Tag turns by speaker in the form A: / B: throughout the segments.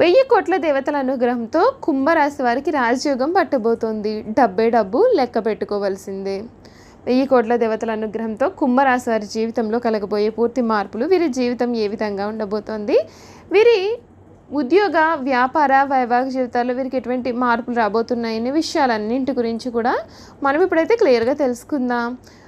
A: వెయ్యి కోట్ల దేవతల అనుగ్రహంతో కుంభరాశి వారికి రాజయోగం పట్టబోతోంది. డబ్బే డబ్బు లెక్క పెట్టుకోవాల్సిందే. వెయ్యి కోట్ల దేవతల అనుగ్రహంతో కుంభరాశి వారి జీవితంలో కలగబోయే పూర్తి మార్పులు వీరి జీవితం ఏ విధంగా ఉండబోతోంది? వీరి ఉద్యోగ వ్యాపార వైవాహిక జీవితాల్లో వీరికి ఎటువంటి మార్పులు రాబోతున్నాయనే విషయాలన్నింటి గురించి కూడా మనం ఇప్పుడైతే క్లియర్గా తెలుసుకుందాం.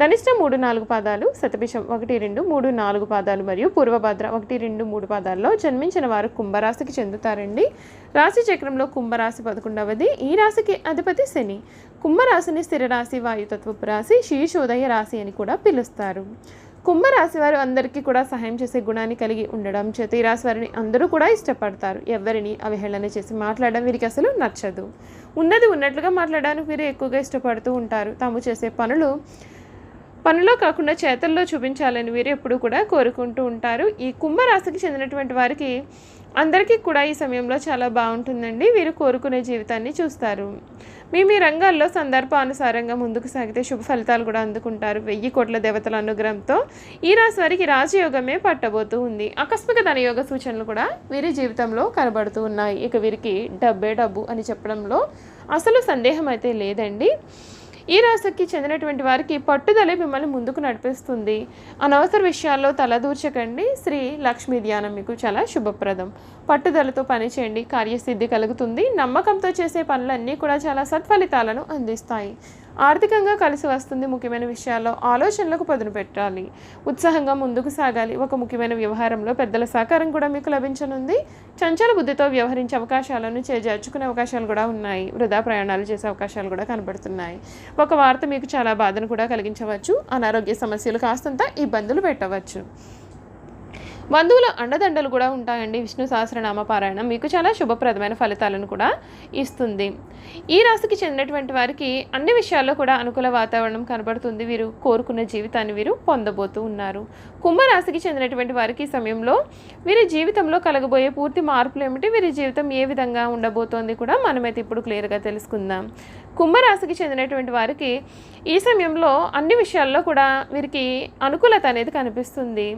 A: ధనిష్ట మూడు నాలుగు పాదాలు శతభిషం ఒకటి రెండు మూడు నాలుగు పాదాలు మరియు పూర్వభద్ర ఒకటి రెండు మూడు పాదాల్లో జన్మించిన వారు కుంభరాశికి చెందుతారండి. రాశి చక్రంలో కుంభరాశి పదకొండవది. ఈ రాశికి అధిపతి శని. కుంభరాశిని స్థిరరాశి వాయుతత్వపు రాశి శీర్షోదయ రాశి అని కూడా పిలుస్తారు. కుంభరాశి వారు అందరికీ కూడా సహాయం చేసే గుణాన్ని కలిగి ఉండడం చేత ఈ రాశి వారిని అందరూ కూడా ఇష్టపడతారు. ఎవరిని అవహేళన చేసి మాట్లాడడం వీరికి అసలు నచ్చదు. ఉన్నది ఉన్నట్లుగా మాట్లాడడానికి వీరు ఎక్కువగా ఇష్టపడుతూ ఉంటారు. తాము చేసే పనులు పనిలో కాకుండా చేతల్లో చూపించాలని వీరు ఎప్పుడు కూడా కోరుకుంటూ ఉంటారు. ఈ కుంభరాశికి చెందినటువంటి వారికి అందరికీ కూడా ఈ సమయంలో చాలా బాగుంటుందండి. వీరు కోరుకునే జీవితాన్ని చూస్తారు. మీ మీ రంగాల్లో సందర్భానుసారంగా ముందుకు సాగితే శుభ ఫలితాలు కూడా అందుకుంటారు. వెయ్యి కోట్ల దేవతల అనుగ్రహంతో ఈ రాశి వారికి రాజయోగమే పట్టబోతూ ఉంది. ఆకస్మిక ధనయోగ సూచనలు కూడా వీరి జీవితంలో కనబడుతూ ఉన్నాయి. ఇక వీరికి డబ్బే డబ్బు అని చెప్పడంలో అసలు సందేహం అయితే లేదండి. ఈ రాశికి చెందినటువంటి వారికి పట్టుదలే మిమ్మల్ని ముందుకు నడిపిస్తుంది. అనవసర విషయాల్లో తలదూర్చకండి. శ్రీ లక్ష్మీ ధ్యానం మీకు చాలా శుభప్రదం. పట్టుదలతో పనిచేయండి కార్యసిద్ధి కలుగుతుంది. నమ్మకంతో చేసే పనులన్నీ కూడా చాలా సత్ఫలితాలను అందిస్తాయి. ఆర్థికంగా కలిసి వస్తుంది ముఖ్యమైన విషయాల్లో ఆలోచనలకు పదును పెట్టాలి. ఉత్సాహంగా ముందుకు సాగాలి. ఒక ముఖ్యమైన వ్యవహారంలో పెద్దల సహకారం కూడా మీకు లభించనుంది. చంచల బుద్ధితో వ్యవహరించే అవకాశాలను చేజార్చుకునే అవకాశాలు కూడా ఉన్నాయి. వృధా ప్రయాణాలు చేసే అవకాశాలు కూడా కనబడుతున్నాయి. ఒక వార్త మీకు చాలా బాధను కూడా కలిగించవచ్చు. అనారోగ్య సమస్యలు కాస్తంత ఇబ్బందులు పెట్టవచ్చు. బంధువుల అండదండలు కూడా ఉంటాయండి. విష్ణు సహస్రనామ పారాయణం మీకు చాలా శుభప్రదమైన ఫలితాలను కూడా ఇస్తుంది. ఈ రాశికి చెందినటువంటి వారికి అన్ని విషయాల్లో కూడా అనుకూల వాతావరణం కనబడుతుంది. వీరు కోరుకున్న జీవితాన్ని వీరు పొందబోతూ ఉన్నారు. కుంభరాశికి చెందినటువంటి వారికి ఈ సమయంలో వీరి జీవితంలో కలగబోయే పూర్తి మార్పులు ఏమిటి? వీరి జీవితం ఏ విధంగా ఉండబోతోంది కూడా మనమైతే ఇప్పుడు క్లియర్గా తెలుసుకుందాం. కుంభరాశికి చెందినటువంటి వారికి ఈ సమయంలో అన్ని విషయాల్లో కూడా వీరికి అనుకూలత అనేది కనిపిస్తుంది.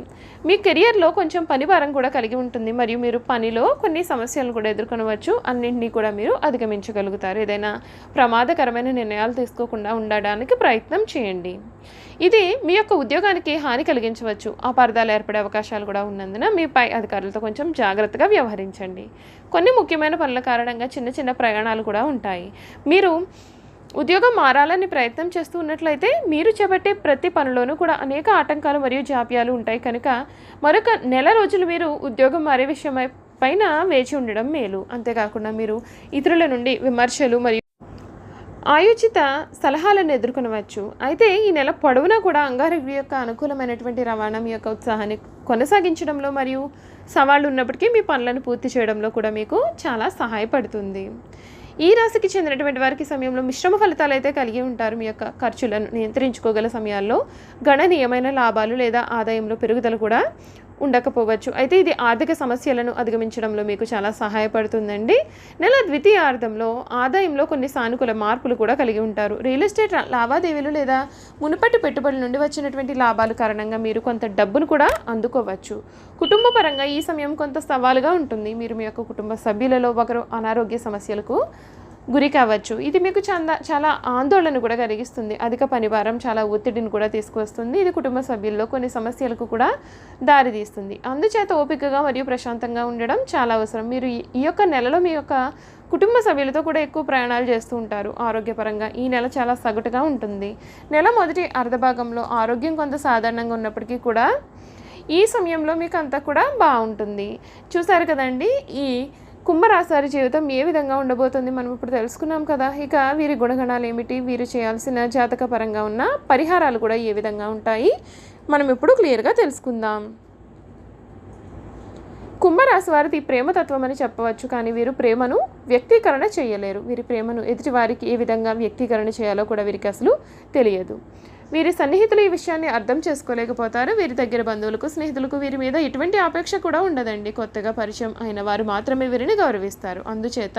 A: మీ కెరియర్లో కొంచెం పని భారం కూడా కలిగి ఉంటుంది. మరియు మీరు పనిలో కొన్ని సమస్యలను కూడా ఎదుర్కొనవచ్చు. అన్నింటినీ కూడా మీరు అధిగమించగలుగుతారు. ఏదైనా ప్రమాదకరమైన నిర్ణయాలు తీసుకోకుండా ఉండడానికి ప్రయత్నం చేయండి. ఇది మీ యొక్క ఉద్యోగానికి హాని కలిగించవచ్చు. అపార్థాలు ఏర్పడే అవకాశాలు కూడా ఉన్నందున మీ పై అధికారులతో కొంచెం జాగ్రత్తగా వ్యవహరించండి. కొన్ని ముఖ్యమైన పనుల కారణంగా చిన్న చిన్న ప్రయాణాలు కూడా ఉంటాయి. మీరు ఉద్యోగం మారాలని ప్రయత్నం చేస్తూ ఉన్నట్లయితే మీరు చేపట్టే ప్రతి పనిలోనూ కూడా అనేక ఆటంకాలు మరియు జాప్యాలు ఉంటాయి. కనుక మరొక నెల రోజులు మీరు ఉద్యోగం మారే విషయమై పైన వేచి ఉండడం మేలు. అంతేకాకుండా మీరు ఇతరుల నుండి విమర్శలు మరియు ఆయోచిత సలహాలను ఎదుర్కొనవచ్చు. అయితే ఈ నెల పొడవునా కూడా అంగారగ్ని యొక్క అనుకూలమైనటువంటి రవాణా మీ యొక్క ఉత్సాహాన్ని కొనసాగించడంలో మరియు సవాళ్ళు ఉన్నప్పటికీ మీ పనులను పూర్తి చేయడంలో కూడా మీకు చాలా సహాయపడుతుంది. ఈ రాశికి చెందినటువంటి వారికి సమయంలో మిశ్రమ ఫలితాలు అయితే కలిగి ఉంటారు. మీ యొక్క ఖర్చులను నియంత్రించుకోగల సమయాల్లో గణనీయమైన లాభాలు లేదా ఆదాయంలో పెరుగుదల కూడా ఉండకపోవచ్చు. అయితే ఇది ఆర్థిక సమస్యలను అధిగమించడంలో మీకు చాలా సహాయపడుతుందండి. నెల ద్వితీయార్థంలో ఆదాయంలో కొన్ని సానుకూల మార్పులు కూడా కలిగి ఉంటారు. రియల్ ఎస్టేట్ లావాదేవీలు లేదా మునుపటి పెట్టుబడుల నుండి వచ్చినటువంటి లాభాల కారణంగా మీరు కొంత డబ్బును కూడా అందుకోవచ్చు. కుటుంబ పరంగా ఈ సమయం కొంత సవాలుగా ఉంటుంది. మీరు మీ యొక్క కుటుంబ సభ్యులలో ఒకరు అనారోగ్య సమస్యలకు గురి కావచ్చు. ఇది మీకు చాలా చాలా ఆందోళన కూడా కలిగిస్తుంది. అధిక పనిభారం చాలా ఒత్తిడిని కూడా తీసుకువస్తుంది. ఇది కుటుంబ సభ్యుల్లో కొన్ని సమస్యలకు కూడా దారితీస్తుంది. అందుచేత ఓపికగా మరియు ప్రశాంతంగా ఉండడం చాలా అవసరం. మీరు ఈ- ఈ యొక్క నెలలో మీ యొక్క కుటుంబ సభ్యులతో కూడా ఎక్కువ ప్రయాణాలు చేస్తూ ఉంటారు. ఆరోగ్యపరంగా ఈ నెల చాలా సగటుగా ఉంటుంది. నెల మొదటి అర్ధభాగంలో ఆరోగ్యం కొంత సాధారణంగా ఉన్నప్పటికీ కూడా ఈ సమయంలో మీకు అంతా కూడా బాగుంటుంది. చూసారు కదండి? ఈ కుంభరాశి వారి జీవితం ఏ విధంగా ఉండబోతుంది మనం ఇప్పుడు తెలుసుకున్నాం కదా. ఇక వీరి గుణగణాలు ఏమిటి? వీరు చేయాల్సిన జాతక పరంగా ఉన్న పరిహారాలు కూడా ఏ విధంగా ఉంటాయి? మనం ఇప్పుడు క్లియర్గా తెలుసుకుందాం. కుంభరాశి వారిది ప్రేమతత్వం అని చెప్పవచ్చు. కానీ వీరు ప్రేమను వ్యక్తీకరణ చేయలేరు. వీరి ప్రేమను ఎదుటి వారికి ఏ విధంగా వ్యక్తీకరణ చేయాలో కూడా వీరికి అసలు తెలియదు. వీరి సన్నిహితులు ఈ విషయాన్ని అర్థం చేసుకోలేకపోతారు. వీరి దగ్గర బంధువులకు స్నేహితులకు వీరి మీద ఎటువంటి ఆపేక్ష కూడా ఉండదండి. కొత్తగా పరిచయం అయిన వారు మాత్రమే వీరిని గౌరవిస్తారు. అందుచేత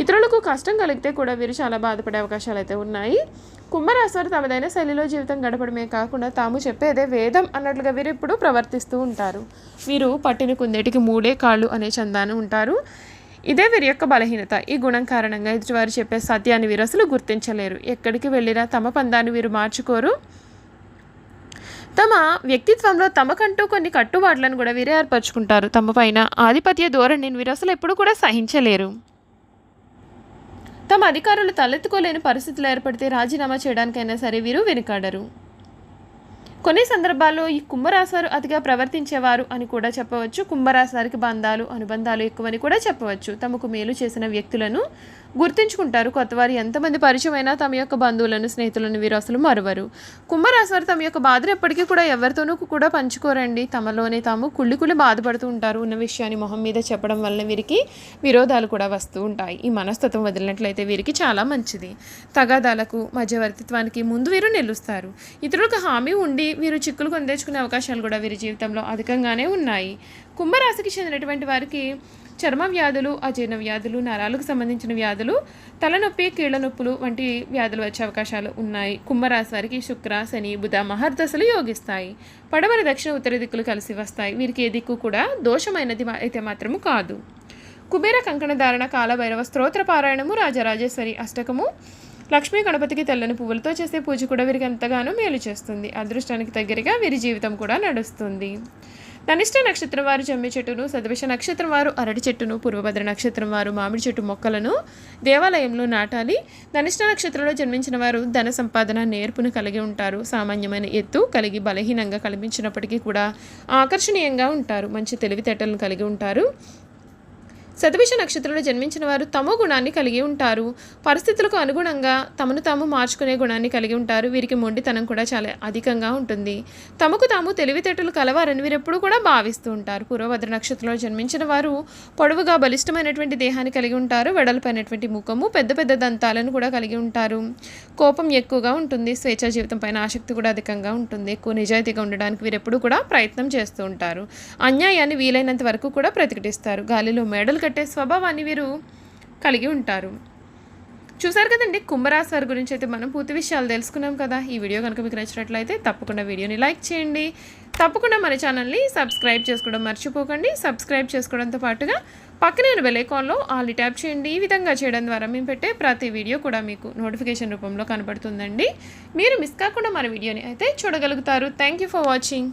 A: ఇతరులకు కష్టం కలిగితే కూడా వీరు చాలా బాధపడే అవకాశాలు అయితే ఉన్నాయి. కుంభరాశి తమదైన శైలిలో జీవితం గడపడమే కాకుండా తాము చెప్పేదే వేదం అన్నట్లుగా వీరు ఇప్పుడు ప్రవర్తిస్తూ ఉంటారు. వీరు పట్టిన కుందేటికి మూడే కాళ్ళు అనే చందాను ఉంటారు. ఇదే వీరి యొక్క బలహీనత. ఈ గుణం కారణంగా ఎదుటివారు చెప్పే సత్యాన్ని వీరు అసలు గుర్తించలేరు. ఎక్కడికి వెళ్ళినా తమ పందాన్ని వీరు మార్చుకోరు. తమ వ్యక్తిత్వంలో తమకంటూ కొన్ని కట్టుబాట్లను కూడా వీరే ఏర్పరచుకుంటారు. తమ పైన ఆధిపత్య ధోరణిని వీరు అసలు ఎప్పుడు కూడా సహించలేరు. తమ అధికారులు తలెత్తుకోలేని పరిస్థితులు ఏర్పడితే రాజీనామా చేయడానికైనా సరే వీరు వెనుకాడరు. కొన్ని సందర్భాల్లో ఈ కుంభరాశి వారు అతిగా ప్రవర్తించేవారు అని కూడా చెప్పవచ్చు. కుంభరాశి వారికి బంధాలు అనుబంధాలు ఎక్కువని కూడా చెప్పవచ్చు. తమకు మేలు చేసిన వ్యక్తులను గుర్తుంచుకుంటారు. కొత్తవారు ఎంతమంది పరిచయమైనా తమ యొక్క బంధువులను స్నేహితులను వీరు అసలు మరవరు. కుంభరాశి వారు తమ యొక్క బాధను ఎప్పటికీ కూడా ఎవరితోనూ కూడా పంచుకోరండి. తమలోనే తాము కుళ్ళి కుళ్ళి బాధపడుతూ ఉంటారు ఉన్న విషయాన్ని మొహం మీద చెప్పడం వల్ల వీరికి విరోధాలు కూడా వస్తూ ఉంటాయి. ఈ మనస్తత్వం వదిలినట్లయితే వీరికి చాలా మంచిది. తగాదాలకు మధ్యవర్తిత్వానికి ముందు వీరు నిలుస్తారు. ఇతరులకు హామీ ఉండి వీరు చిక్కులు కొని తెచ్చుకునే అవకాశాలు కూడా వీరి జీవితంలో అధికంగానే ఉన్నాయి. కుంభరాశికి చెందినటువంటి వారికి చర్మ వ్యాధులు అజీర్ణ వ్యాధులు నరాలకు సంబంధించిన వ్యాధులు తలనొప్పి కీళ్ళ నొప్పులు వంటి వ్యాధులు వచ్చే అవకాశాలు ఉన్నాయి. కుంభరాశి వారికి శుక్ర శని బుధ మహర్దశలు యోగిస్తాయి. పడమర దక్షిణ ఉత్తర దిక్కులు కలిసి వస్తాయి. వీరికి ఏ దిక్కు కూడా దోషమైనది అయితే మాత్రము కాదు. కుబేర కంకణ ధారణ కాలభైరవ స్తోత్ర పారాయణము రాజరాజేశ్వరి అష్టకము లక్ష్మీ గణపతికి తెల్లని పువ్వులతో చేసే పూజ కూడా వీరికి ఎంతగానో మేలు చేస్తుంది. అదృష్టానికి దగ్గరగా వీరి జీవితం కూడా నడుస్తుంది. ధనిష్ట నక్షత్రం వారు జమ్మి చెట్టును సదవిష నక్షత్రం వారు అరటి చెట్టును పూర్వభద్ర నక్షత్రం వారు మామిడి చెట్టు మొక్కలను దేవాలయంలో నాటాలి. ధనిష్ట నక్షత్రంలో జన్మించిన వారు ధన సంపాదన నేర్పును కలిగి ఉంటారు. సామాన్యమైన ఎత్తు కలిగి బలహీనంగా కనిపించినప్పటికీ కూడా ఆకర్షణీయంగా ఉంటారు. మంచి తెలివితేటలను కలిగి ఉంటారు. శతభిష నక్షత్రంలో జన్మించిన వారు తమో గుణాన్ని కలిగి ఉంటారు. పరిస్థితులకు అనుగుణంగా తమను తాము మార్చుకునే గుణాన్ని కలిగి ఉంటారు. వీరికి మొండితనం కూడా చాలా అధికంగా ఉంటుంది. తమకు తాము తెలివితేటలు కలవారని వీరు ఎప్పుడూ కూడా భావిస్తూ ఉంటారు. పూర్వభద్ర నక్షత్రంలో జన్మించిన వారు పొడవుగా బలిష్టమైనటువంటి దేహాన్ని కలిగి ఉంటారు. వెడల్పైనటువంటి ముఖము పెద్ద పెద్ద దంతాలను కూడా కలిగి ఉంటారు. కోపం ఎక్కువగా ఉంటుంది. స్వేచ్ఛ జీవితం పైన ఆసక్తి కూడా అధికంగా ఉంటుంది. ఎక్కువ నిజాయితీగా ఉండడానికి వీరు ఎప్పుడూ కూడా ప్రయత్నం చేస్తూ ఉంటారు. అన్యాయాన్ని వీలైనంత వరకు కూడా ప్రతిఘటిస్తారు. గాలిలో మేడలు కట్టే స్వభావాన్ని వీరు కలిగి ఉంటారు. చూసారు కదండి? కుంభరాశి వారి గురించి అయితే మనం పూర్తి విషయాలు తెలుసుకున్నాం కదా. ఈ వీడియో కనుక మీకు నచ్చినట్లయితే తప్పకుండా వీడియోని లైక్ చేయండి. తప్పకుండా మన ఛానల్ని సబ్స్క్రైబ్ చేసుకోవడం మర్చిపోకండి. సబ్స్క్రైబ్ చేసుకోవడంతో పాటుగా పక్కనే ఉన్న బెలైకాన్లో ఆల్ ట్యాప్ చేయండి. ఈ విధంగా చేయడం ద్వారా మేము పెట్టే ప్రతి వీడియో కూడా మీకు నోటిఫికేషన్ రూపంలో కనబడుతుందండి. మీరు మిస్ కాకుండా మన వీడియోని అయితే చూడగలుగుతారు. Thank you for watching.